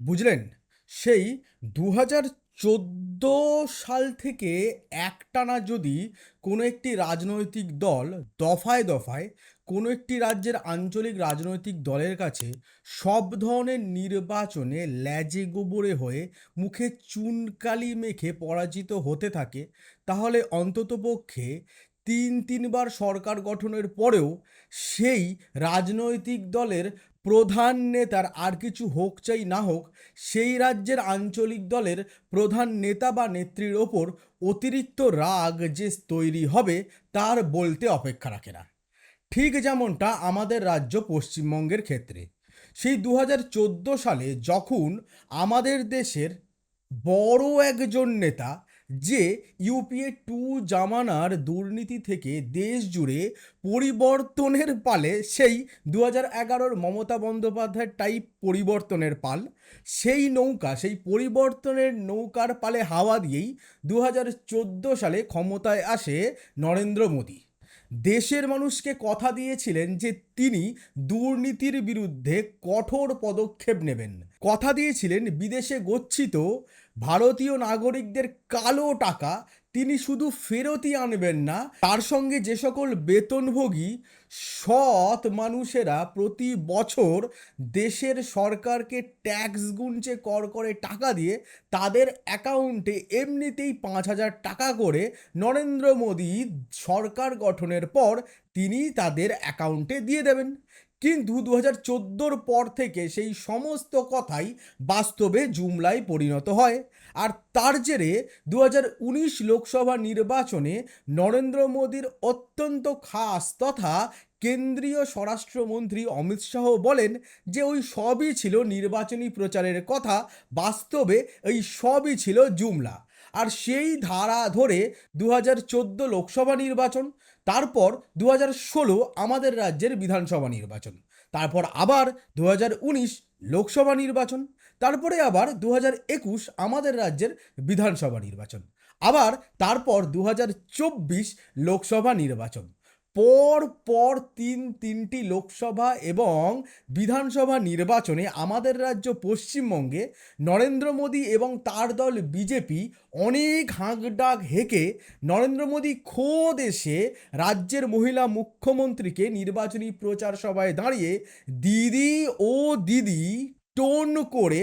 বুঝলেন? সেই দু হাজার চোদ্দ সাল থেকে একটানা যদি কোনো একটি রাজনৈতিক দল দফায় দফায় কোনো একটি রাজ্যের আঞ্চলিক রাজনৈতিক দলের কাছে সব ধরনের নির্বাচনে ল্যাজে গোবরে হয়ে মুখে চুনকালি মেখে পরাজিত হতে থাকে, তাহলে অন্ততপক্ষে তিন তিনবার সরকার গঠনের পরেও সেই রাজনৈতিক দলের প্রধান নেতার আর কিছু হোক চাই না হোক, সেই রাজ্যের আঞ্চলিক দলের প্রধান নেতা বা নেত্রীর ওপর অতিরিক্ত রাগ যে তৈরি হবে তার বলতে অপেক্ষা রাখে না। ঠিক যেমনটা আমাদের রাজ্য পশ্চিমবঙ্গের ক্ষেত্রে। সেই দু হাজার চোদ্দ সালে যখন আমাদের দেশের বড় একজন নেতা যে ইউপিএ টু জামানার দুর্নীতি থেকে দেশ জুড়ে পরিবর্তনের পালে, সেই দু হাজার এগারোর মমতা বন্দ্যোপাধ্যায়ের টাইপ পরিবর্তনের পাল, সেই নৌকা, সেই পরিবর্তনের নৌকার পালে হাওয়া দিয়েই দু হাজার চোদ্দ সালে ক্ষমতায় আসে নরেন্দ্র মোদী। দেশের মানুষকে কথা দিয়েছিলেন যে তিনি দুর্নীতির বিরুদ্ধে কঠোর পদক্ষেপ নেবেন। কথা দিয়েছিলেন বিদেশে গচ্ছিত ভারতীয় নাগরিকদের কালো টাকা তিনি শুধু ফেরতই আনবেন না, তার সঙ্গে যে সকল বেতনভোগী সৎ মানুষেরা প্রতি বছর দেশের সরকারকে ট্যাক্স গুনছে কর করে টাকা দিয়ে তাদের অ্যাকাউন্টে এমনিতেই পাঁচ হাজার টাকা করে নরেন্দ্র মোদী সরকার গঠনের পর তিনি তাদের অ্যাকাউন্টে দিয়ে দেবেন। কিন্তু দু হাজার চোদ্দোর পর থেকে সেই সমস্ত কথাই বাস্তবে জুমলায় পরিণত হয়। আর তার জেরে দু উনিশ লোকসভা নির্বাচনে নরেন্দ্র মোদীর অত্যন্ত খাস তথা কেন্দ্রীয় স্বরাষ্ট্রমন্ত্রী অমিত শাহ বলেন যে ওই সবই ছিল নির্বাচনী প্রচারের কথা, বাস্তবে এই সবই ছিল জুমলা। আর সেই ধারা ধরে দু হাজার চোদ্দ লোকসভা নির্বাচন তারপর দু ষোলো আমাদের রাজ্যের বিধানসভা নির্বাচন, তারপর আবার দু উনিশ লোকসভা নির্বাচন, তারপরে আবার দু একুশ আমাদের রাজ্যের বিধানসভা নির্বাচন, আবার তারপর দু হাজার চব্বিশ লোকসভা নির্বাচন। পর পর তিন তিনটি লোকসভা এবং বিধানসভা নির্বাচনে আমাদের রাজ্য পশ্চিমবঙ্গে নরেন্দ্র মোদী এবং তার দল বিজেপি অনেক হাঁকডাক হেঁকে নরেন্দ্র মোদী খোদ এসে রাজ্যের মহিলা মুখ্যমন্ত্রীকে নির্বাচনী প্রচার সভায় দাঁড়িয়ে দিদি ও দিদি টোন করে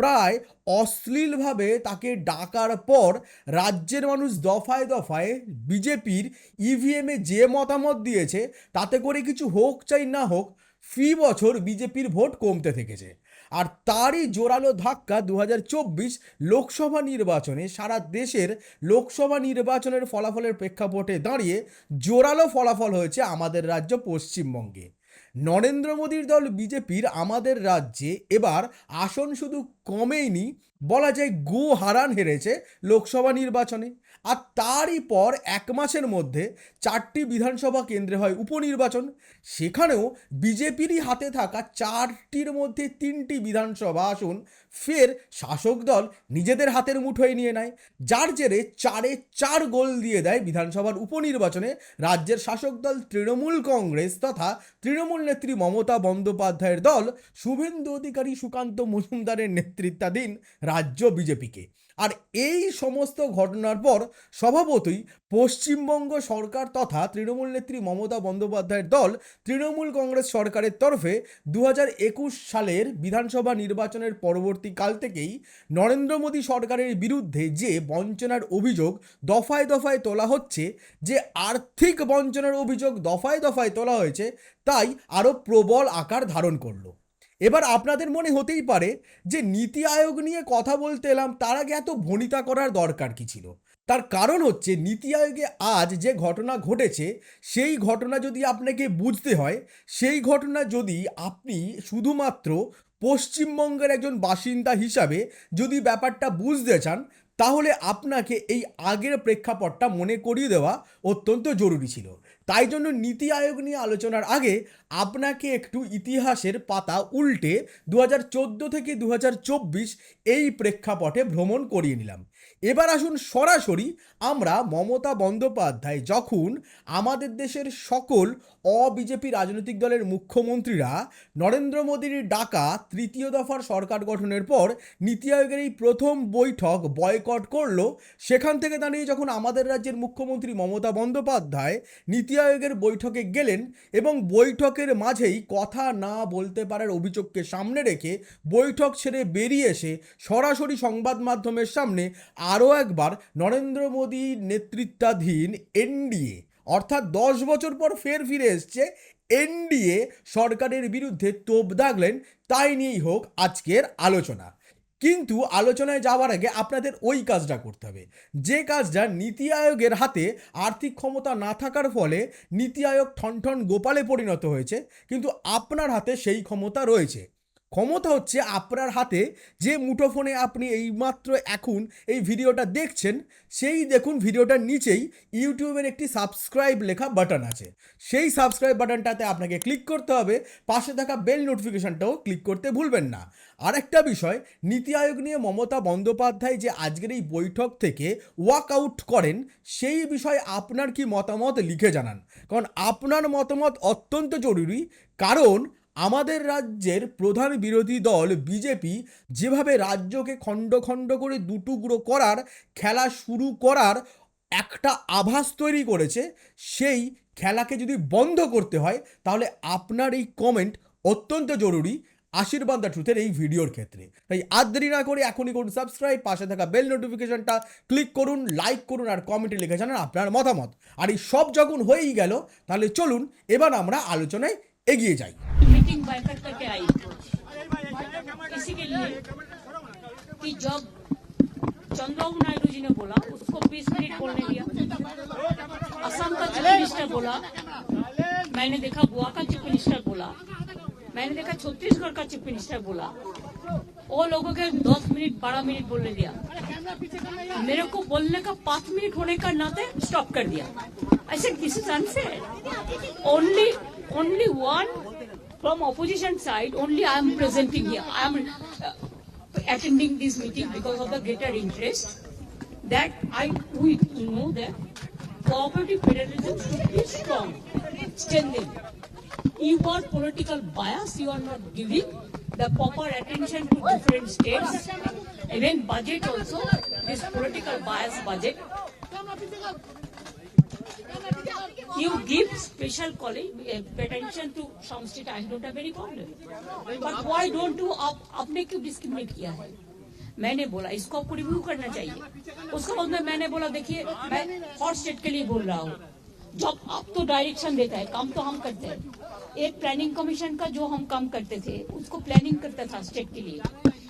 প্রায় অশ্লীলভাবে তাকে ডাকার পর রাজ্যের মানুষ দফায় দফায় বিজেপির ইভিএমে যে মতামত দিয়েছে, তাতে করে কিছু হোক চাই না হোক, ফি বছর বিজেপির ভোট কমতে থেকেছে। আর তারই জোরালো ধাক্কা দু হাজার চব্বিশ লোকসভা নির্বাচনে সারা দেশের লোকসভা নির্বাচনের ফলাফলের প্রেক্ষাপটে দাঁড়িয়ে জোরালো ফলাফল হয়েছে আমাদের রাজ্য পশ্চিমবঙ্গে। নরেন্দ্র মোদীর দল বিজেপির আমাদের রাজ্যে এবার আসন শুধু কমেইনি বলা যায় গো হারান হেরেছে লোকসভা নির্বাচনে। আর তারই পর এক মাসের মধ্যে চারটি বিধানসভা কেন্দ্রে হয় উপনির্বাচন। সেখানেও বিজেপিরই হাতে থাকা চারটির মধ্যে তিনটি বিধানসভা আসন ফের শাসক দল নিজেদের হাতের মুঠোয় নিয়ে নেয়। যার জেরে চারে চার গোল দিয়ে দেয় বিধানসভার উপনির্বাচনে রাজ্যের শাসক দল তৃণমূল কংগ্রেস তথা তৃণমূল নেত্রী মমতা বন্দ্যোপাধ্যায়ের দল শুভেন্দু অধিকারী সুকান্ত মজুমদারের নেতৃত্বাধীন রাজ্য বিজেপিকে। আর এই সমস্ত ঘটনার পর স্বভাবতই পশ্চিমবঙ্গ সরকার তথা তৃণমূল নেত্রী মমতা বন্দ্যোপাধ্যায়ের দল তৃণমূল কংগ্রেস সরকারের তরফে দু হাজার একুশ সালের বিধানসভা নির্বাচনের পরবর্তীকাল থেকেই নরেন্দ্র মোদী সরকারের বিরুদ্ধে যে বঞ্চনার অভিযোগ দফায় দফায় তোলা হচ্ছে, যে আর্থিক বঞ্চনার অভিযোগ দফায় দফায় তোলা হয়েছে, তাই আরও প্রবল আকার ধারণ করল। এবার আপনাদের মনে হতেই পারে যে নীতি আয়োগ নিয়ে কথা বলতে এলাম, তার আগে এত ভনিতা করার দরকার কি ছিল? তার কারণ হচ্ছে নীতি আয়োগে আজ যে ঘটনা ঘটেছে, সেই ঘটনা যদি আপনাকে বুঝতে হয়, সেই ঘটনা যদি আপনি শুধুমাত্র পশ্চিমবঙ্গের একজন বাসিন্দা হিসাবে যদি ব্যাপারটা বুঝতে চান, তাহলে আপনাকে এই আগের প্রেক্ষাপটটা মনে করিয়ে দেওয়া অত্যন্ত জরুরি ছিল। তাই জন্য নীতি আয়োগ নিয়ে আলোচনার আগে আপনাকে একটু ইতিহাসের পাতা উল্টে দু হাজার চোদ্দ থেকে দু হাজার চব্বিশ এই প্রেক্ষাপটে ভ্রমণ করিয়ে নিলাম। এবার আসুন সরাসরি আমরা মমতা বন্দ্যোপাধ্যায়, যখন আমাদের দেশের সকল অবিজেপি রাজনৈতিক দলের মুখ্যমন্ত্রীরা নরেন্দ্র মোদীর ডাকা তৃতীয় দফার সরকার গঠনের পর নীতি আয়োগের এই প্রথম বৈঠক বয়কট করল, সেখান থেকে দাঁড়িয়ে যখন আমাদের রাজ্যের মুখ্যমন্ত্রী মমতা বন্দ্যোপাধ্যায় নীতি আয়োগের বৈঠকে গেলেন এবং বৈঠকের মাঝেই কথা না বলতে পারার অভিযোগকে সামনে রেখে বৈঠক ছেড়ে বেরিয়ে এসে সরাসরি সংবাদ মাধ্যমের সামনে আরও একবার নরেন্দ্র মোদীর নেতৃত্বাধীন এনডিএ, অর্থাৎ দশ বছর পর ফের ফিরে এসছে এনডিএ সরকারের বিরুদ্ধে তোপ দাগলেন, তাই নিয়েই হোক আজকের আলোচনা। কিন্তু আলোচনায় যাওয়ার আগে আপনাদের ওই কাজটা করতে হবে। যে কাজটা নীতি আয়োগের হাতে আর্থিক ক্ষমতা না থাকার ফলে নীতি আয়োগ ঠনঠন গোপালে পরিণত হয়েছে, কিন্তু আপনার হাতে সেই ক্ষমতা রয়েছে। ক্ষমতা হচ্ছে আপনার হাতে, যে মুঠোফোনে আপনি এইমাত্র এখন এই ভিডিওটা দেখছেন, সেই দেখুন ভিডিওটার নিচেই ইউটিউবের একটি সাবস্ক্রাইব লেখা বাটন আছে। সেই সাবস্ক্রাইব বাটনটাতে আপনাকে ক্লিক করতে হবে, পাশে থাকা বেল নোটিফিকেশনটাও ক্লিক করতে ভুলবেন না। আরেকটা বিষয়, নীতি আয়োগ নিয়ে মমতা বন্দ্যোপাধ্যায় যে আজকের এই বৈঠক থেকে ওয়াক আউট করেন, সেই বিষয়ে আপনার কি মতামত, লিখে জানান। কারণ আপনার মতামত অত্যন্ত জরুরি। কারণ আমাদের রাজ্যের প্রধান বিরোধী দল বিজেপি যেভাবে রাজ্যকে খণ্ড খণ্ড করে দুটুকরো করার খেলা শুরু করার একটা আভাস তৈরি করেছে, সেই খেলাকে যদি বন্ধ করতে হয়, তাহলে আপনার এই কমেন্ট অত্যন্ত জরুরি আশীর্বাদ দ্য ট্রুথের এই ভিডিওর ক্ষেত্রে। তাই আর দেরি না করে এখনই করুন সাবস্ক্রাইব পাশে থাকা বেল নোটিফিকেশনটা ক্লিক করুন লাইক করুন আর কমেন্টে লিখে জানান আপনার মতামত। আর এই সব যখন হয়েই গেল, তাহলে চলুন এবার আমরা আলোচনায় এগিয়ে যাই। मीटिंग बैठक करके आई। इसी के लिए कि जब चंद्रबाबू नायडू जी ने बोला, उसको 20 मिनट बोलने दिया। असम का चीफ मिनिस्टर बोला, मैंने देखा गोवा का चीफ मिनिस्टर बोला, मैंने देखा छत्तीसगढ़ का चीफ मिनिस्टर बोला वो लोगों के 10 मिनट 12 मिनट बोलने दिया। मेरे को बोलने का पाँच मिनट होने का नाते स्टॉप कर दिया। ऐसे this unfair only only one from opposition side only i am presenting here. I am uh, attending this meeting because of the greater interest that i we know that cooperative federalism should be strong strengthened you are political bias you are not giving the proper attention to different states. Even budget also this political bias budget you give special uh, attention to some state I don't have any problem. But why don't you आप आपने क्यों discriminate किया है? मैंने बोला इसको आपको review करना चाहिए। उसके बाद में मैंने बोला देखिए मैं हॉट स्टेट के लिए बोल रहा हूँ। जब आप तो डायरेक्शन देता है काम तो हम करते हैं। एक प्लानिंग कमीशन का जो हम काम करते थे उसको प्लानिंग करता था स्टेट के लिए।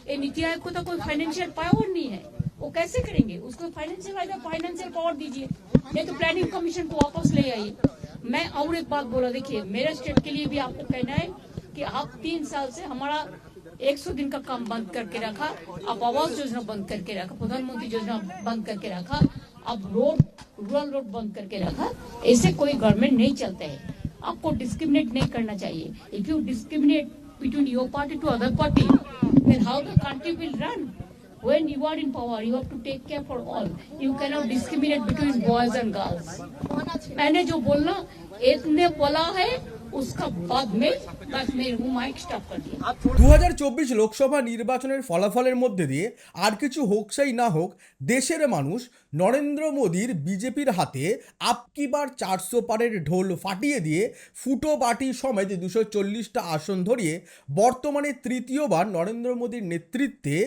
ये नीति आयोग को तो कोई फाइनेंशियल पावर नहीं है। वो कैसे करेंगे? उसको फाइनेंशियल फाइनेंशियल पावर दीजिए। नहीं तो प्लानिंग कमीशन को वापस ले आइए। मैं और एक बात बोला, देखिए, मेरे स्टेट के लिए भी आपको कहना है कि आप तीन साल से हमारा 100 दिन का काम बंद करके रखा, आप आवास योजना बंद करके रखा, प्रधानमंत्री योजना बंद करके रखा अब रोड रूरल रोड बंद करके रखा, ऐसे कोई गवर्नमेंट नहीं चलते है। आपको डिस्क्रिमिनेट नहीं करना चाहिए। If you discriminate between your party to other party then how the country will run? when you are in power you have to take care for all you cannot discriminate between boys and girls मैंने जो बोलना एक ने बोला है उसका बाद में बस मेरे मुंह माइक स्टॉप कर दिया দু লোকসভা নির্বাচনের ফলাফলের মধ্যে দিয়ে আর কিছু হোক সেই না হোক দেশের মানুষ নরেন্দ্র মোদীর বিজেপির হাতে আপকিবার চারশো পারের ঢোল ফাটিয়ে দিয়ে ফুটো বাটি সমেত দুশো চল্লিশটা আসন ধরিয়ে বর্তমানে তৃতীয়বার নরেন্দ্র মোদীর নেতৃত্বে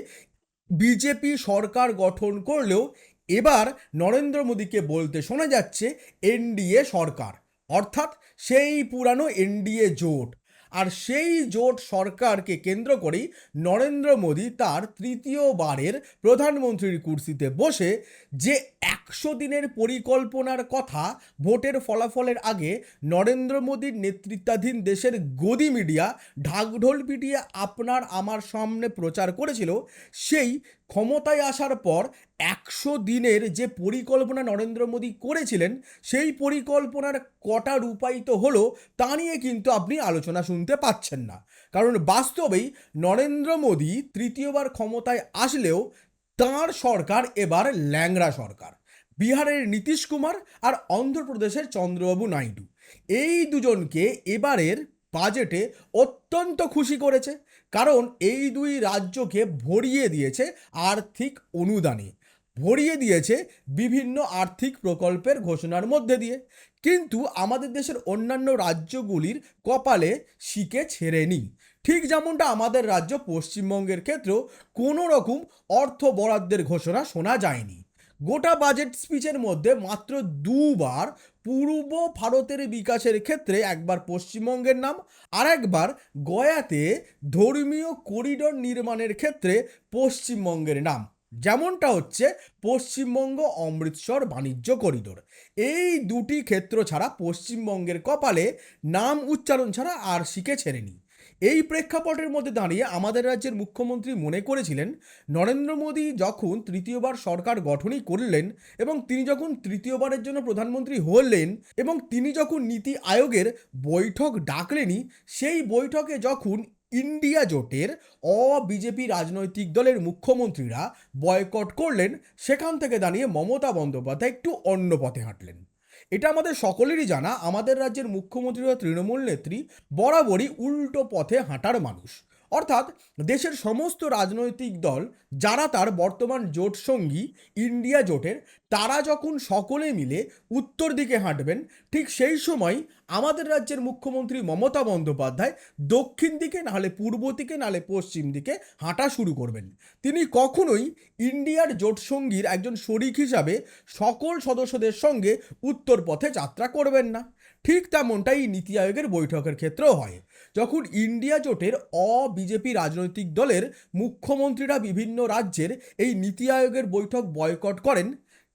বিজেপি সরকার গঠন করলেও এবার নরেন্দ্র মোদীকে বলতে শোনা যাচ্ছে এনডিএ সরকার। অর্থাৎ সেই পুরানো এনডিএ জোট। আর সেই জোট সরকারকে কেন্দ্র করেই নরেন্দ্র মোদী তার তৃতীয়বারের প্রধানমন্ত্রীর কুর্সিতে বসে যে একশো দিনের পরিকল্পনার কথা ভোটের ফলাফলের আগে নরেন্দ্র মোদীর নেতৃত্বাধীন দেশের গদি মিডিয়া ঢাকঢোল পিটিয়ে আপনার আমার সামনে প্রচার করেছিল, সেই ক্ষমতায় আসার পর একশো দিনের যে পরিকল্পনা নরেন্দ্র মোদী করেছিলেন, সেই পরিকল্পনার কটা রূপায়িত হলো, তা নিয়ে কিন্তু আপনি আলোচনা শুনতে পাচ্ছেন না। কারণ বাস্তবেই নরেন্দ্র মোদী তৃতীয়বার ক্ষমতায় আসলেও তাঁর সরকার এবার ল্যাংড়া সরকার। বিহারের নীতিশ কুমার আর অন্ধ্রপ্রদেশের চন্দ্রবাবু নাইডু। এই দুজনকে এবারের বাজেটে অত্যন্ত খুশি করেছে। কারণ এই দুই রাজ্যকে ভরিয়ে দিয়েছে আর্থিক অনুদানে ভরিয়ে দিয়েছে বিভিন্ন আর্থিক প্রকল্পের ঘোষণার মধ্যে দিয়ে। কিন্তু আমাদের দেশের অন্যান্য রাজ্যগুলির কপালে শিকে ছেড়েনি। ঠিক যেমনটা আমাদের রাজ্য পশ্চিমবঙ্গের ক্ষেত্রেও কোনো রকম অর্থ বরাদ্দের ঘোষণা শোনা যায়নি। গোটা বাজেট স্পিচের মধ্যে মাত্র দুবার পূর্ব ভারতের বিকাশের ক্ষেত্রে একবার পশ্চিমবঙ্গের নাম, আর একবার গয়াতে ধর্মীয় করিডোর নির্মাণের ক্ষেত্রে পশ্চিমবঙ্গের নাম। যেমনটা হচ্ছে পশ্চিমবঙ্গ অমৃতসর বাণিজ্য করিডোর। এই দুটি ক্ষেত্র ছাড়া পশ্চিমবঙ্গের কপালে নাম উচ্চারণ ছাড়া আর শিখে ছেড়েনি। এই প্রেক্ষাপটের মধ্যে দাঁড়িয়ে আমাদের রাজ্যের মুখ্যমন্ত্রী মনে করেছিলেন, নরেন্দ্র মোদী যখন তৃতীয়বার সরকার গঠনই করলেন এবং তিনি যখন তৃতীয়বারের জন্য প্রধানমন্ত্রী হলেন এবং তিনি যখন নীতি আয়োগের বৈঠক ডাকলেনই, সেই বৈঠকে যখন ইন্ডিয়া জোটের অ বিজেপি রাজনৈতিক দলের মুখ্যমন্ত্রীরা বয়কট করলেন, সেখান থেকে দাঁড়িয়ে মমতা বন্দ্যোপাধ্যায় একটু অন্য পথে হাঁটলেন। এটা আমাদের সকলেরই জানা, আমাদের রাজ্যের মুখ্যমন্ত্রী বা তৃণমূল নেত্রী বরাবরই উল্টো পথে হাঁটার মানুষ। অর্থাৎ দেশের সমস্ত রাজনৈতিক দল যারা তার বর্তমান জোট সঙ্গী ইন্ডিয়া জোটের তারা যখন সকলে মিলে উত্তর দিকে হাঁটবেন, ঠিক সেই সময় আমাদের রাজ্যের মুখ্যমন্ত্রী মমতা বন্দ্যোপাধ্যায় দক্ষিণ দিকে, নাহলে পূর্ব দিকে, নাহলে পশ্চিম দিকে হাঁটা শুরু করবেন। তিনি কখনোই ইন্ডিয়ার জোটসঙ্গীর একজন শরিক হিসাবে সকল সদস্যদের সঙ্গে উত্তর পথে যাত্রা করবেন না। ঠিক তেমনটাই নীতি আয়োগের বৈঠকের ক্ষেত্রেও হয়। যখন ইন্ডিয়া জোটের অ বিজেপি রাজনৈতিক দলের মুখ্যমন্ত্রীরা বিভিন্ন রাজ্যের এই নীতি আয়োগের বৈঠক বয়কট করেন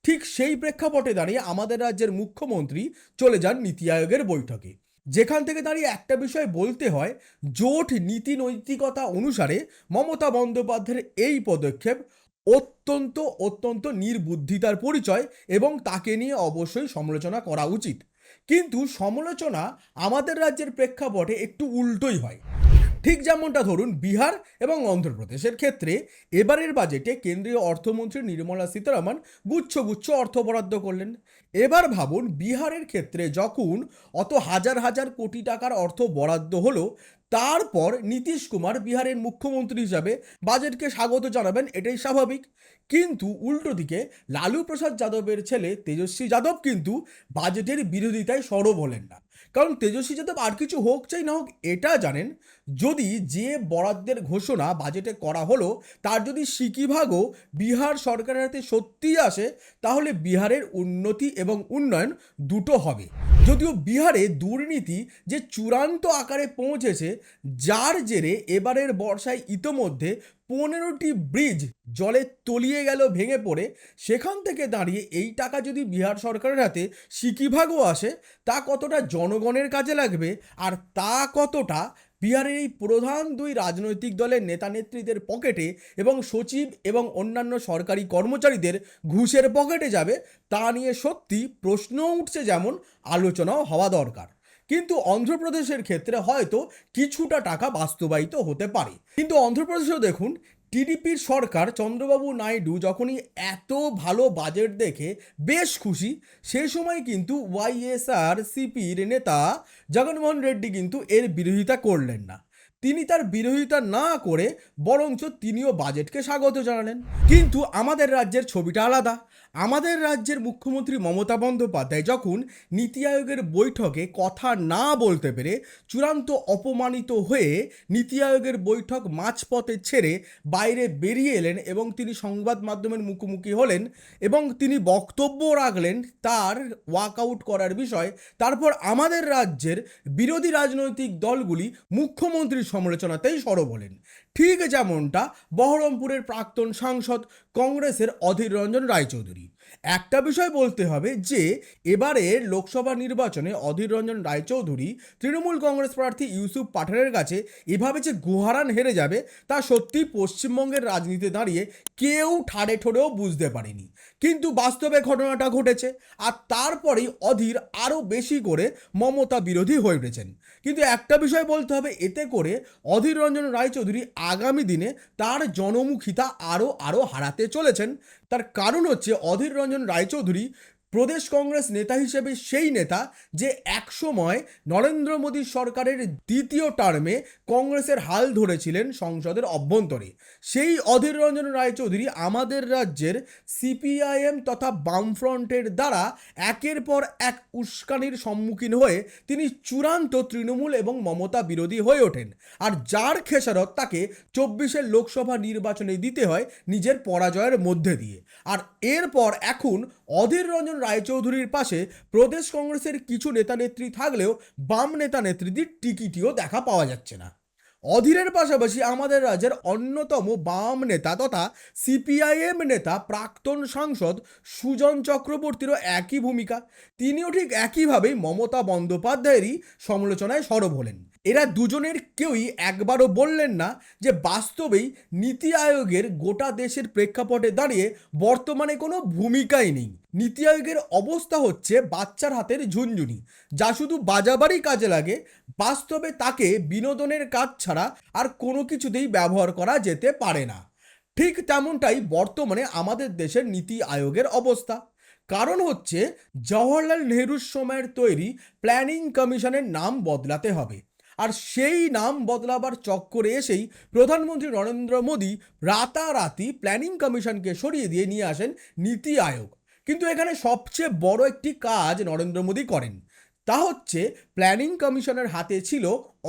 ঠিক সেই প্রেক্ষাপটে দাঁড়িয়ে আমাদের রাজ্যের মুখ্যমন্ত্রী চলে যান নীতি আয়োগের বৈঠকে। যেখান থেকে দাঁড়িয়ে একটা বিষয় বলতে হয়, জোট নীতি নৈতিকতা অনুসারে মমতা বন্দ্যোপাধ্যায়ের এই পদক্ষেপ অত্যন্ত অত্যন্ত নির্বুদ্ধিতার পরিচয় এবং তাকে নিয়ে অবশ্যই সমালোচনা করা উচিত। কিন্তু সমালোচনা আমাদের রাজ্যের প্রেক্ষাপটে একটু উল্টোই হয়। ঠিক যেমনটা ধরুন বিহার এবং অন্ধ্রপ্রদেশের ক্ষেত্রে, এবারের বাজেটে কেন্দ্রীয় অর্থমন্ত্রী নির্মলা সীতারামন গুচ্ছ গুচ্ছ অর্থ বরাদ্দ করলেন। এবার ভাবুন বিহারের ক্ষেত্রে যখন অত হাজার হাজার কোটি টাকার অর্থ বরাদ্দ হলো, তারপর নীতিশ কুমার বিহারের মুখ্যমন্ত্রী হিসাবে বাজেটকে স্বাগত জানাবেন এটাই স্বাভাবিক। কিন্তু উল্টো দিকে লালু প্রসাদ যাদবের ছেলে তেজস্বী যাদব কিন্তু বাজেটের বিরোধিতায় সরব হলেন না। কারণ তেজস্বী যাদব আর কিছু হোক চাই না হোক, এটা জানেন যদি যে বরাদ্দের ঘোষণা বাজেটে করা হলো, তার যদি সিকিভাগও বিহার সরকারের হাতে সত্যিই আসে, তাহলে বিহারের উন্নতি এবং উন্নয়ন দুটো হবে। যদিও বিহারে দুর্নীতি যে চূড়ান্ত আকারে পৌঁছেছে, যার জেরে এবারের বর্ষায় ইতোমধ্যে পনেরোটি ব্রিজ জলে তলিয়ে গেল, ভেঙে পড়ে, সেখান থেকে দাঁড়িয়ে এই টাকা যদি বিহার সরকারের হাতে সিকিভাগও আসে, তা কতটা জনগণের কাজে লাগবে? আর তা কতটা বিহারের এই প্রধান দুই রাজনৈতিক দলের নেতা নেত্রীদের পকেটে এবং সচিব এবং অন্যান্য সরকারি কর্মচারীদের ঘুষের পকেটে যাবে, তা নিয়ে সত্যি প্রশ্ন উঠছে যেমন আলোচনাও হওয়া দরকার। কিন্তু অন্ধ্রপ্রদেশের ক্ষেত্রে হয়তো কিছুটা টাকা বাস্তবায়িত হতে পারে। কিন্তু অন্ধ্রপ্রদেশেও দেখুন টিডিপির সরকার চন্দ্রবাবু নাইডু যখনই এত ভালো বাজেট দেখে বেশ খুশি সেই সময় কিন্তু ওয়াইএসআর সিপির নেতা জগনমোহন রেড্ডি কিন্তু এর বিরোধিতা করলেন না। তিনি তার বিরোধিতা না করে বরঞ্চ তিনিও বাজেটকে স্বাগত জানালেন। কিন্তু আমাদের রাজ্যের ছবিটা আলাদা। আমাদের রাজ্যের মুখ্যমন্ত্রী মমতা বন্দ্যোপাধ্যায় যখন নীতি আয়োগের বৈঠকে কথা না বলতে পেরে চূড়ান্ত অপমানিত হয়ে নীতি আয়োগের বৈঠক মাঝপথে ছেড়ে বাইরে বেরিয়ে এলেন এবং তিনি সংবাদ মাধ্যমের মুখোমুখি হলেন এবং তিনি বক্তব্য রাখলেন তার ওয়াকআউট করার বিষয়। তারপর আমাদের রাজ্যের বিরোধী রাজনৈতিক দলগুলি মুখ্যমন্ত্রীর সমালোচনাতেই সরব হলেন। ঠিক যেমনটা বহরমপুরের প্রাক্তন সাংসদ কংগ্রেসের অধীর রঞ্জন রায়চৌধুরী। একটা বিষয় বলতে হবে যে এবারের লোকসভা নির্বাচনে অধীর রঞ্জন রায়চৌধুরী তৃণমূল কংগ্রেস প্রার্থী ইউসুফ পাঠানের কাছে এভাবে যে গুহারান হেরে যাবে, তা সত্যি পশ্চিমবঙ্গের রাজনীতিতে দাঁড়িয়ে কেউ ঠাড়ে ঠোড়েও বুঝতে পারেনি। কিন্তু বাস্তবে ঘটনাটা ঘটেছে, আর তারপরেই অধীর আরও বেশি করে মমতা বিরোধী হয়ে উঠেছেন। কিন্তু একটা বিষয় বলতে হবে, এতে করে অধীর রঞ্জন রায়চৌধুরী আগামী দিনে তার জনমুখিতা আরও আরও হারাতে চলেছেন। তার কারণ হচ্ছে অধীর রঞ্জন রায়চৌধুরী প্রদেশ কংগ্রেস নেতা হিসেবে সেই নেতা যে একসময় নরেন্দ্র মোদী সরকারের দ্বিতীয় টার্মে কংগ্রেসের হাল ধরেছিলেন সংসদের অভ্যন্তরে। সেই অধীর রঞ্জন রায়চৌধুরী আমাদের রাজ্যের সিপিআইএম তথা বামফ্রন্টের দ্বারা একের পর এক উস্কানির সম্মুখীন হয়ে তিনি চূড়ান্ত তৃণমূল এবং মমতা বিরোধী হয়ে ওঠেন। আর যার খেসারত তাকে চব্বিশের লোকসভা নির্বাচনে দিতে হয় নিজের পরাজয়ের মধ্যে দিয়ে। আর এরপর এখন অধীর রঞ্জন রায়চৌধুরীর পাশে প্রদেশ কংগ্রেসের কিছু নেতানেত্রী থাকলেও বাম নেতা নেত্রীদের টিকিটিও দেখা পাওয়া যাচ্ছে না। অধীরের পাশাপাশি আমাদের রাজ্যের অন্যতম বাম নেতা তথা সিপিআইএম নেতা প্রাক্তন সাংসদ সুজন চক্রবর্তীরও একই ভূমিকা। তিনিও ঠিক একইভাবেই মমতা বন্দ্যোপাধ্যায়েরই সমালোচনায় সরব হলেন। এরা দুজনের কেউই একবারও বললেন না যে বাস্তবেই নীতি আয়োগের গোটা দেশের প্রেক্ষাপটে দাঁড়িয়ে বর্তমানে কোনো ভূমিকাই নেই। নীতি আয়োগের অবস্থা হচ্ছে বাচ্চার হাতের ঝুনঝুনি। যা শুধু বাজাবারই কাজে লাগে, বাস্তবে তাকে বিনোদনের কাজ ছাড়া আর কোনো কিছুতেই ব্যবহার করা যেতে পারে না। ঠিক তেমনটাই বর্তমানে আমাদের দেশের নীতি আয়োগের অবস্থা। কারণ হচ্ছে, জওহরলাল নেহরুর সময়ের তৈরি প্ল্যানিং কমিশনের নাম বদলাতে হবে। আর সেই নাম বদলাবার চক্করে এসেই প্রধানমন্ত্রী নরেন্দ্র মোদী রাতারাতি প্ল্যানিং কমিশনকে সরিয়ে দিয়ে নিয়ে আসেন নীতি আয়োগ। কিন্তু এখানে সবচেয়ে বড় একটি কাজ নরেন্দ্র মোদী করেন। তা হচ্ছে প্ল্যানিং কমিশনের হাতে ছিল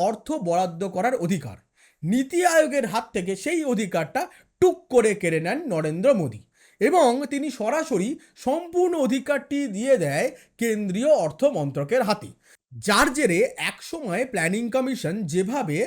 অর্থ বরাদ্দ করার অধিকার। নীতি আয়োগের হাত থেকে সেই অধিকারটা টুক করে কেড়ে নেন নরেন্দ্র মোদী এবং তিনি সরাসরি সম্পূর্ণ অধিকারটি দিয়ে দেয় কেন্দ্রীয় অর্থ মন্ত্রকের হাতে। যার জেরে একসময় প্ল্যানিং কমিশন যেভাবে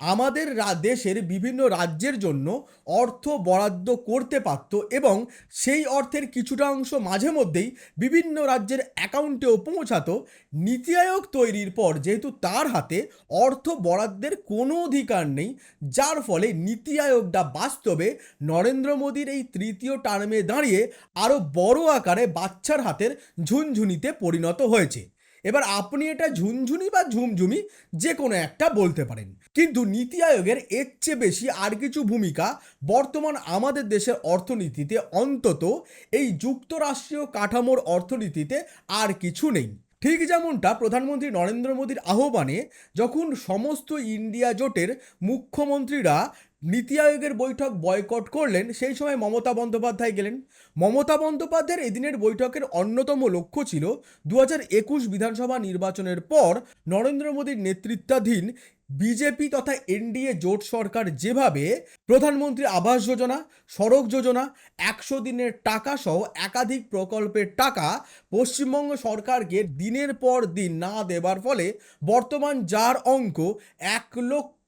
আমাদের দেশের বিভিন্ন রাজ্যের জন্য অর্থ বরাদ্দ করতে পারত এবং সেই অর্থের কিছুটা অংশ মাঝে মধ্যেই বিভিন্ন রাজ্যের অ্যাকাউন্টেও পৌঁছাতো, নীতি আয়োগ তৈরির পর যেহেতু তার হাতে অর্থ বরাদ্দের কোনো অধিকার নেই, যার ফলে নীতি আয়োগটা বাস্তবে নরেন্দ্র মোদীর এই তৃতীয় টার্মে দাঁড়িয়ে আরও বড় আকারে বাচ্চার হাতের ঝুনঝুনিতে পরিণত হয়েছে। এবার আপনি এটা ঝুনঝুনি বা ঝুমঝুমি যে কোনো একটা বলতে পারেন। কিন্তু নীতি আয়োগের এর চেয়ে বেশি আর কিছু ভূমিকা বর্তমান আমাদের দেশের অর্থনীতিতে অন্তত এই যুক্তরাষ্ট্রীয় কাঠামোর অর্থনীতিতে আর কিছু নেই। ঠিক যেমনটা প্রধানমন্ত্রী নরেন্দ্র মোদীর আহ্বানে যখন সমস্ত ইন্ডিয়া জোটের মুখ্যমন্ত্রীরা নীতি আয়োগের বৈঠক বয়কট করলেন, সেই সময় মমতা বন্দ্যোপাধ্যায় গেলেন। মমতা বন্দ্যোপাধ্যায়ের এদিনের বৈঠকের অন্যতম লক্ষ্য ছিল দু একুশ বিধানসভা নির্বাচনের পর নরেন্দ্র মোদীর নেতৃত্বাধীন বিজেপি তথা এনডিএ জোট সরকার যেভাবে প্রধানমন্ত্রী আবাস যোজনা, সড়ক যোজনা, একশো দিনের টাকা সহ একাধিক প্রকল্পের টাকা পশ্চিমবঙ্গ সরকারকে দিনের পর দিন না দেবার ফলে বর্তমান যার অঙ্ক এক লক্ষ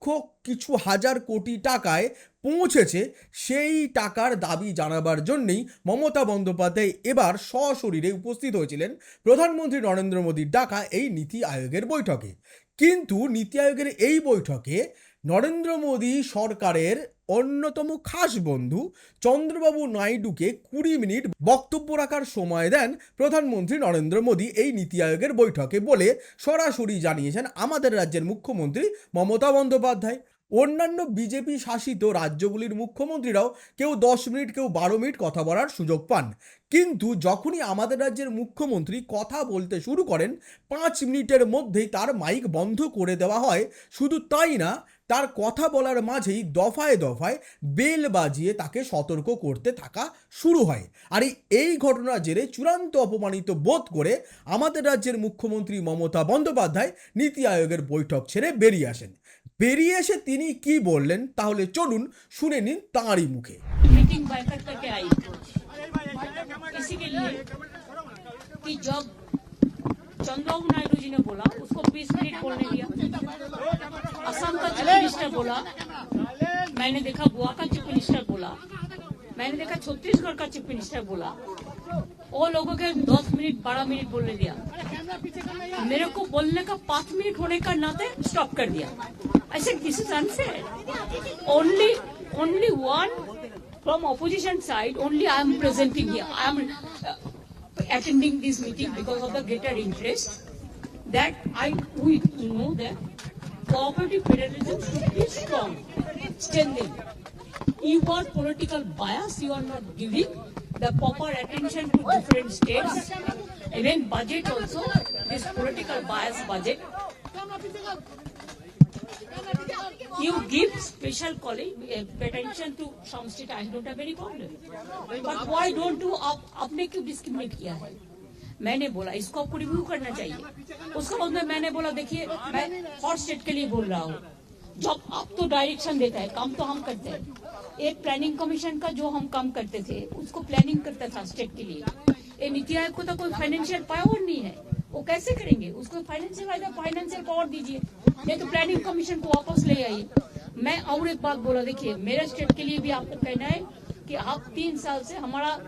কিছু হাজার কোটি টাকায় পৌঁছেছে সেই টাকার দাবি জানাবার জন্যেই মমতা বন্দ্যোপাধ্যায় এবার সশরীরে উপস্থিত হয়েছিলেন। প্রধানমন্ত্রী নরেন্দ্র মোদীর ডাকা এই নীতি আয়োগের বৈঠকে। কিন্তু নীতি আয়োগের এই বৈঠকে নরেন্দ্র মোদী সরকারের অন্যতম খাস বন্ধু চন্দ্রবাবু নাইডুকে কুড়ি মিনিট বক্তব্য রাখার সময় দেন প্রধানমন্ত্রী নরেন্দ্র মোদী এই নীতি আয়োগের বৈঠকে বলে সরাসরি জানিয়েছেন আমাদের রাজ্যের মুখ্যমন্ত্রী মমতা বন্দ্যোপাধ্যায়। অন্যান্য বিজেপি শাসিত রাজ্যগুলির মুখ্যমন্ত্রীরাও কেউ দশ মিনিট, কেউ বারো মিনিট কথা বলার সুযোগ পান। কিন্তু যখনই আমাদের রাজ্যের মুখ্যমন্ত্রী কথা বলতে শুরু করেন, পাঁচ মিনিটের মধ্যেই তার মাইক বন্ধ করে দেওয়া হয়। শুধু তাই না তার কথা বলার মাঝেই দফায় দফায় বেল বাজিয়ে তাকে সতর্ক করতে থাকা শুরু হয় আর এই- এই ঘটনার জেরে চূড়ান্ত অপমানিত বোধ করে আমাদের রাজ্যের মুখ্যমন্ত্রী মমতা বন্দ্যোপাধ্যায় নীতি আয়োগের বৈঠক ছেড়ে বেরিয়ে আসেন বেরিয়ে এসে তিনি কি বললেন তাহলে চলুন শুনে নিন তাঁরই মুখে मीटिंग बैठक करके आई इसी के लिए कि जब चंद्रबाबू नायडू जी ने बोला उसको 20 मिनट बोलने दिया। असम का चीफ मिनिस्टर बोला मैंने देखा गोवा का चीफ मिनिस्टर बोला मैंने देखा छत्तीसगढ़ का चीफ मिनिस्टर बोला वो लोगों के 10 मिनट 12 मिनट बोलने दिया। मेरे को बोलने का पाँच मिनट होने का नाते स्टॉप कर दिया। ऐसे this unfair only only one from opposition side only i am presenting here. I am uh, attending this meeting because of the greater interest that i we know that cooperative federalism should be strong, strengthened. You got political bias, you are not giving the proper attention to different states. Even budget also, this political bias budget. You give special calling, uh, attention to some state, I don't have any problem. But why don't you, आप, आपने क्यों discriminate किया है? मैंने बोला इसको आपको review करना चाहिए। उसके बाद में मैंने बोला देखिए मैं हर स्टेट के लिए बोल रहा हूँ। जब आप तो डायरेक्शन देता है काम तो हम करते हैं। एक प्लानिंग कमीशन का जो हम काम करते थे उसको प्लानिंग करता था स्टेट के लिए। ये नीति आयोग को तो कोई फाइनेंशियल पावर नहीं है। वो कैसे करेंगे? उसको फाइनेंशियल फाइनेंशियल पावर दीजिए। नहीं तो प्लानिंग कमीशन को वापस ले आइए। मैं और एक बात बोला, देखिए, मेरे स्टेट के लिए भी आपको कहना है कि आप तीन साल से हमारा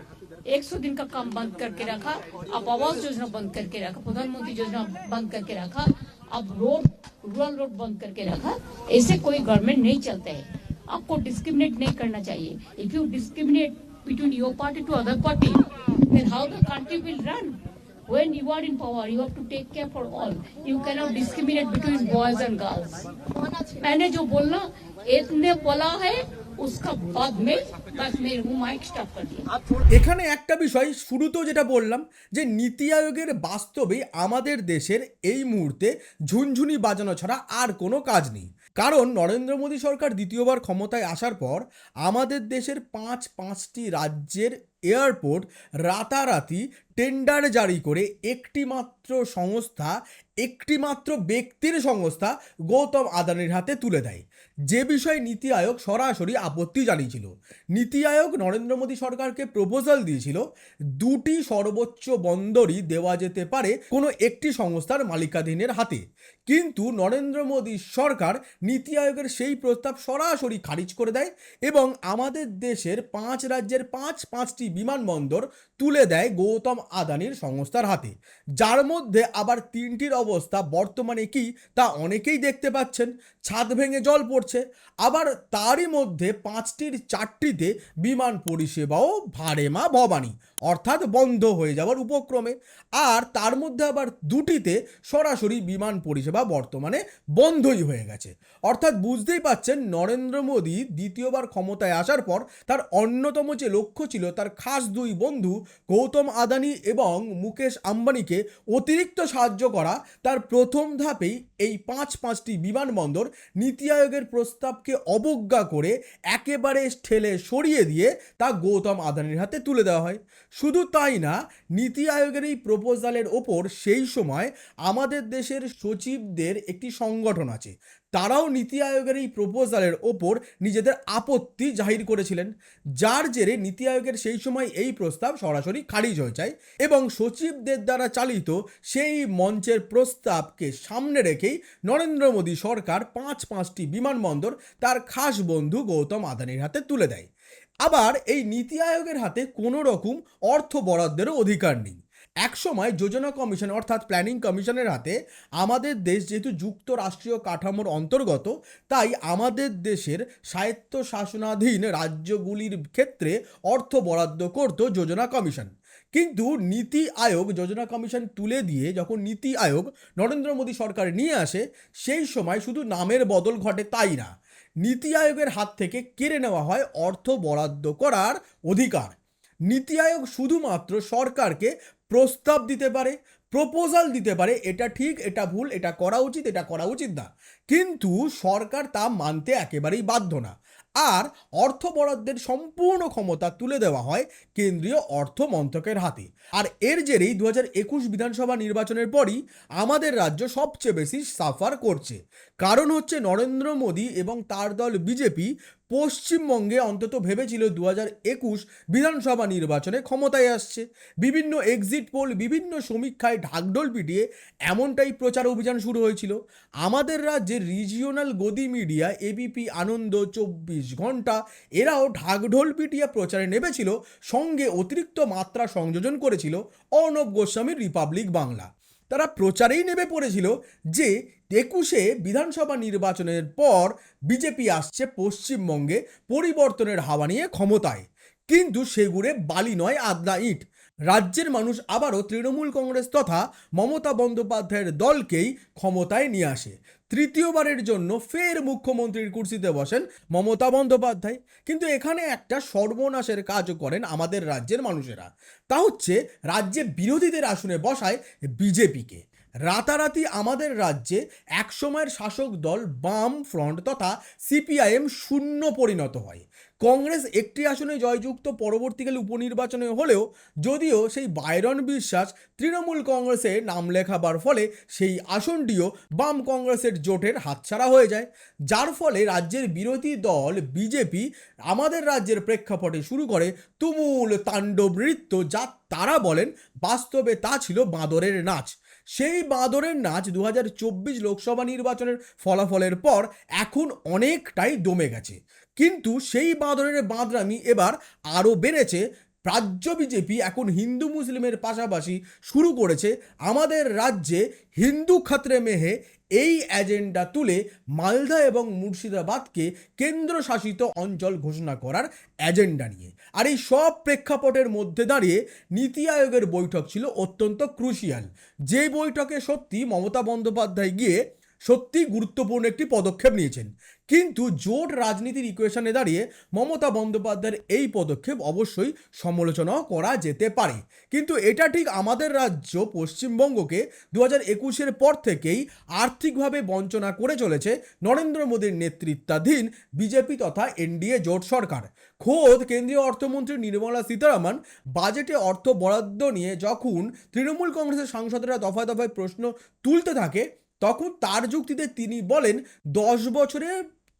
100 दिन का काम बंद करके रखा आप आवास योजना बंद करके रखा, प्रधानमंत्री योजना बंद करके रखा, अब रोड रूरल रोड बंद करके रखा, ऐसे कोई गवर्नमेंट नहीं चलता है। आपको डिस्क्रिमिनेट नहीं करना चाहिए। If you discriminate between your party to other party then how the country will run? when you are in power you have to take care for all you cannot discriminate between boys and girls मैंने जो बोलना इतने बोला है उसका बाद में बस मेरे मुंह माइक स्टॉप कर दिया এখানে একটা বিষয় শুরুতেও যেটা বললাম যে নীতি আয়োগের বাস্তবে আমাদের দেশের এই মুহূর্তে ঝুনঝুনি বাজানো ছাড়া আর কোনো কাজ নেই কারণ নরেন্দ্র মোদী সরকার দ্বিতীয়বার ক্ষমতায় আসার পর আমাদের দেশের পাঁচ পাঁচটি রাজ্যের এয়ারপোর্ট রাতারাতি টেন্ডার জারি করে একটি মাত্র সংস্থা একটি মাত্র ব্যক্তির সংস্থা গৌতম আদানির হাতে তুলে দেয়। যে বিষয়ে নীতি আয়োগ সরাসরি আপত্তি জানিয়েছিল। নীতি আয়োগ নরেন্দ্র মোদী সরকারকে প্রপোজাল দিয়েছিল, দুটি সর্বোচ্চ বন্দরই দেওয়া যেতে পারে কোনো একটি সংস্থার মালিকাধীনের হাতে। কিন্তু নরেন্দ্র মোদী সরকার নীতি আয়োগের সেই প্রস্তাব সরাসরি খারিজ করে দেয় এবং আমাদের দেশের পাঁচ রাজ্যের পাঁচ পাঁচটি বিমানবন্দর তুলে দেয় গৌতম আদানির সংস্থার হাতে। যার মধ্যে আবার তিনটির অবস্থা বর্তমানে কি তা অনেকেই দেখতে পাচ্ছেন। ছাদ ভেঙে জল পড়ছে। আবার তারই মধ্যে পাঁচটির চারটিতে বিমান পরিষেবাও ভারেমা ভবানী। অর্থাৎ বন্ধ হয়ে যাওয়ার উপক্রমে। আর তার মধ্যে আবার দুটিতে সরাসরি বিমান পরিষেবা বর্তমানে বন্ধই হয়ে গেছে। অর্থাৎ বুঝতেই পাচ্ছেন, নরেন্দ্র মোদী দ্বিতীয়বার ক্ষমতায় আসার পর তার অন্যতম যে লক্ষ্য ছিল, তার খাস দুই বন্ধু গৌতম আদানি এবং মুকেশ আম্বানিকে অতিরিক্ত সাহায্য করা, তার প্রথম ধাপেই এই পাঁচ পাঁচটি বিমানবন্দর নীতি আয়োগের প্রস্তাবকে অবজ্ঞা করে একেবারে ঠেলে সরিয়ে দিয়ে তা গৌতম আদানির হাতে তুলে দেওয়া হয়। শুধু তাই না, নীতি আয়োগের এই প্রপোজালের ওপর সেই সময় আমাদের দেশের সচিবদের একটি সংগঠন আছে তারাও নীতি আয়োগের এই প্রপোজালের ওপর নিজেদের আপত্তি জাহির করেছিলেন। যার জেরে নীতি আয়োগের সেই সময় এই প্রস্তাব সরাসরি খারিজ হয়ে যায় এবং সচিবদের দ্বারা চালিত সেই মঞ্চের প্রস্তাবকে সামনে রেখেই নরেন্দ্র মোদী সরকার পাঁচ পাঁচটি বিমানবন্দর তার খাস বন্ধু গৌতম আদানির হাতে তুলে দেয়। আবার এই নীতি আয়োগের হাতে কোনো রকম অর্থ বরাদ্দেরও অধিকার নেই। একসময় যোজনা কমিশন অর্থাৎ প্ল্যানিং কমিশনের হাতে আমাদের দেশ যেহেতু যুক্তরাষ্ট্রীয় কাঠামোর অন্তর্গত, তাই আমাদের দেশের স্বায়ত্ত শাসনাধীন রাজ্যগুলির ক্ষেত্রে অর্থ বরাদ্দ করত যোজনা কমিশন। কিন্তু নীতি আয়োগ যোজনা কমিশন তুলে দিয়ে যখন নীতি আয়োগ নরেন্দ্র মোদী সরকার নিয়ে আসে, সেই সময় শুধু নামের বদল ঘটে তাই না, নীতি আয়োগের হাত থেকে কেড়ে নেওয়া হয় অর্থ বরাদ্দ করার অধিকার। নীতি আয়োগ শুধুমাত্র সরকারকে প্রস্তাব দিতে পারে, প্রপোজাল দিতে পারে, এটা ঠিক, এটা ভুল, এটা করা উচিত, এটা করা উচিত না। কিন্তু সরকার তা মানতে একেবারেই বাধ্য না। আর অর্থ বরাদ্দের সম্পূর্ণ ক্ষমতা তুলে দেওয়া হয় কেন্দ্রীয় অর্থ মন্ত্রকের হাতে। আর এর জেরেই দু একুশ বিধানসভা নির্বাচনের পরই আমাদের রাজ্য সবচেয়ে বেশি সাফার করছে। কারণ হচ্ছে নরেন্দ্র মোদী এবং তার দল বিজেপি পশ্চিমবঙ্গে অন্তত ভেবেছিল দু হাজার একুশ বিধানসভা নির্বাচনে ক্ষমতায় আসছে। বিভিন্ন এক্সিট পোল বিভিন্ন সমীক্ষায় ঢাকঢোল পিটিয়ে এমনটাই প্রচার অভিযান শুরু হয়েছিল। আমাদের রাজ্যের রিজিওনাল গদি মিডিয়া এবিপি আনন্দ, চব্বিশ ঘণ্টা এরাও ঢাকঢোল পিটিয়ে প্রচারে নেমেছিল, সঙ্গে অতিরিক্ত মাত্রা সংযোজন করেছিল অর্ণব গোস্বামীর রিপাবলিক বাংলা। তারা প্রচারেই নেমে পড়েছিল যে একুশে বিধানসভা নির্বাচনের পর বিজেপি আসছে পশ্চিমবঙ্গে পরিবর্তনের হাওয়া নিয়ে ক্ষমতায়। কিন্তু সেগুড়ে বালি নয় আদনা ইট। রাজ্যের মানুষ আবারও তৃণমূল কংগ্রেস তথা মমতা বন্দ্যোপাধ্যায়ের দলকেই ক্ষমতায় নিয়ে আসে। তৃতীয়বারের জন্য ফের মুখ্যমন্ত্রীর কুর্সিতে বসেন মমতা বন্দ্যোপাধ্যায়। কিন্তু এখানে একটা সর্বনাশের কাজ করেন আমাদের রাজ্যের মানুষেরা। তা হচ্ছে রাজ্যে বিরোধীদের আসনে বসায় বিজেপিকে। রাতারাতি আমাদের রাজ্যে একসময়ের শাসক দল বাম ফ্রন্ট তথা সিপিআইএম শূন্য পরিণত হয়। কংগ্রেস একটি আসনে জয়যুক্ত পরবর্তীকালে উপনির্বাচনে হলেও যদিও সেই বাইরন বিশ্বাস তৃণমূল কংগ্রেসে নাম লেখাবার ফলে সেই আসনটিও বাম কংগ্রেসের জোটের হাতছাড়া হয়ে যায়। যার ফলে রাজ্যের বিরোধী দল বিজেপি আমাদের রাজ্যের প্রেক্ষাপটে শুরু করে তুমুল তাণ্ডব নৃত্য যা তারা বলেন বাস্তবে তা ছিল বাঁদরের নাচ। সেই বাঁদরের নাচ দু হাজার চব্বিশ লোকসভা নির্বাচনের ফলাফলের পর এখন অনেকটাই দমে গেছে। কিন্তু সেই বাঁদরের বাঁদরামি এবার আরও বেড়েছে। রাজ্য বিজেপি এখন হিন্দু মুসলিমের পাশাপাশি শুরু করেছে আমাদের রাজ্যে হিন্দু খাতরে মেহে এই এজেন্ডা তুলে মালদা এবং মুর্শিদাবাদকে কেন্দ্রশাসিত অঞ্চল ঘোষণা করার এজেন্ডা নিয়ে। আর এই সব প্রেক্ষাপটের মধ্যে দাঁড়িয়ে নীতি আয়োগের বৈঠক ছিল অত্যন্ত ক্রুশিয়াল। যে বৈঠকে সত্যি মমতা বন্দ্যোপাধ্যায় গিয়ে সত্যি গুরুত্বপূর্ণ একটি পদক্ষেপ নিয়েছেন। কিন্তু জোট রাজনীতির ইকুয়েশনে দাঁড়িয়ে মমতা বন্দ্যোপাধ্যায়ের এই পদক্ষেপ অবশ্যই সমালোচনাও করা যেতে পারে। কিন্তু এটা ঠিক আমাদের রাজ্য পশ্চিমবঙ্গকে দু হাজার একুশের পর থেকেই আর্থিকভাবে বঞ্চনা করে চলেছে নরেন্দ্র মোদীর নেতৃত্বাধীন বিজেপি তথা এনডিএ জোট সরকার। খোদ কেন্দ্রীয় অর্থমন্ত্রী নির্মলা সীতারামন বাজেটে অর্থ বরাদ্দ নিয়ে যখন তৃণমূল কংগ্রেসের সাংসদরা দফায় দফায় প্রশ্ন তুলতে থাকে তখন তার যুক্তিতে তিনি বলেন, দশ বছরে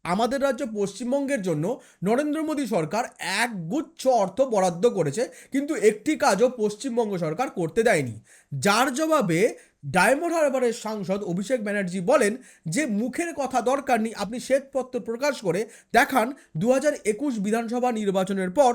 আমাদের রাজ্য পশ্চিমবঙ্গের জন্য নরেন্দ্র মোদী সরকার এক গুচ্ছ অর্থ বরাদ্দ করেছে, কিন্তু একটি কাজও পশ্চিমবঙ্গ সরকার করতে দেয়নি। যার জবাবে ডায়মন্ড হারবারের সাংসদ অভিষেক ব্যানার্জি বলেন যে, মুখের কথা দরকার নেই, আপনি শ্বেতপত্র প্রকাশ করে দেখান দু হাজার একুশ বিধানসভা নির্বাচনের পর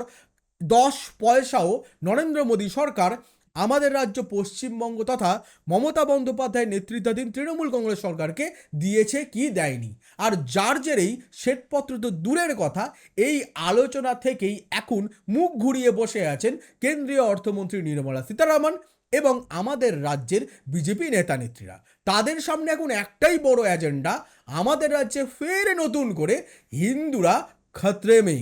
দশ পয়সাও নরেন্দ্র মোদী সরকার আমাদের রাজ্য পশ্চিমবঙ্গ তথা মমতা বন্দ্যোপাধ্যায় নেতৃত্বাধীন তৃণমূল কংগ্রেস সরকারকে দিয়েছে কি দেয়নি। আর যার জেরেই শ্বেতপত্র তো দূরের কথা, এই আলোচনা থেকেই এখন মুখ ঘুরিয়ে বসে আছেন কেন্দ্রীয় অর্থমন্ত্রী নির্মলা সীতারামন এবং আমাদের রাজ্যের বিজেপি নেতা নেত্রীরা। তাদের সামনে এখন একটাই বড় এজেন্ডা, আমাদের রাজ্যে ফের নতুন করে হিন্দুরা খতরে মে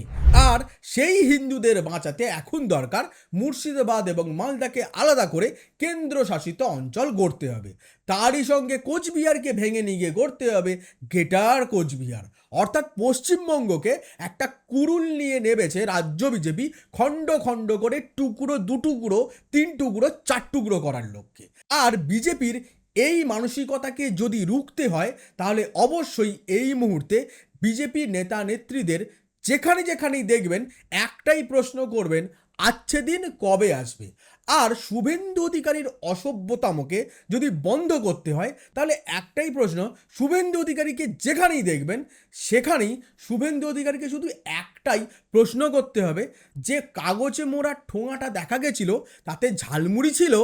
আর সেই হিন্দুদের বাঁচাতে এখন দরকার মুর্শিদাবাদ এবং মালদাকে আলাদা করে কেন্দ্রশাসিত অঞ্চল গড়তে হবে। তারই সঙ্গে কোচবিহারকে ভেঙে নিয়ে গড়তে হবে গেটার কোচবিহার। অর্থাৎ পশ্চিমবঙ্গকে একটা কুরুল নিয়ে নেবেছে রাজ্য বিজেপি খণ্ড খণ্ড করে টুকরো, দু টুকরো, তিন টুকরো, চার টুকরো করার লক্ষ্যে। আর বিজেপির এই মানসিকতাকে যদি রুখতে হয়, তাহলে অবশ্যই এই মুহূর্তে বিজেপি নেতা নেত্রীদের যেখানে যেখানেই দেখবেন, একটাই প্রশ্ন করবেন আচ্ছে দিন কবে আসবে? আর শুভেন্দু অধিকারীর অসভ্যতামকে যদি বন্ধ করতে হয়, তাহলে একটাই প্রশ্ন, শুভেন্দু অধিকারীকে যেখানেই দেখবেন, সেখানেই শুভেন্দু অধিকারীকে শুধু একটাই প্রশ্ন করতে হবে, যে কাগজে মোড়া ঠোঙাটা দেখা গেছিল, তাতে ঝালমুড়ি ছিল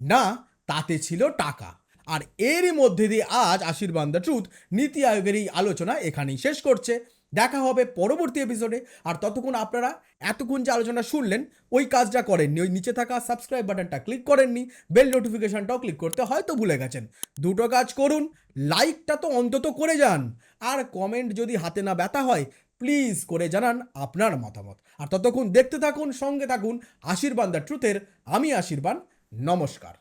না, তাতে ছিল টাকা। আর এরই মধ্যে দিয়ে আজ আশীর্বাদ দ্য ট্রুথ, নীতি আয়োগের এই আলোচনা এখানেই শেষ করছে। দেখা হবে পরবর্তী এপিসোডে আর ততক্ষণ আপনারা এতক্ষণ যে আলোচনা শুনলেন, ওই কাজটা করেননি। ওই নিচে থাকা সাবস্ক্রাইব বাটনটা ক্লিক করেননি। বেল নোটিফিকেশনটাও ক্লিক করতে হয়তো ভুলে গেছেন। দুটো কাজ করুন লাইকটা তো অন্তত করে যান। আর কমেন্ট যদি হাতে না ব্যথা হয় প্লিজ করে জানান আপনার মতামত। আর ততক্ষণ দেখতে থাকুন, সঙ্গে থাকুন আশীর্বাদ দ্য ট্রুথের আমি আশীর্বাদ, নমস্কার।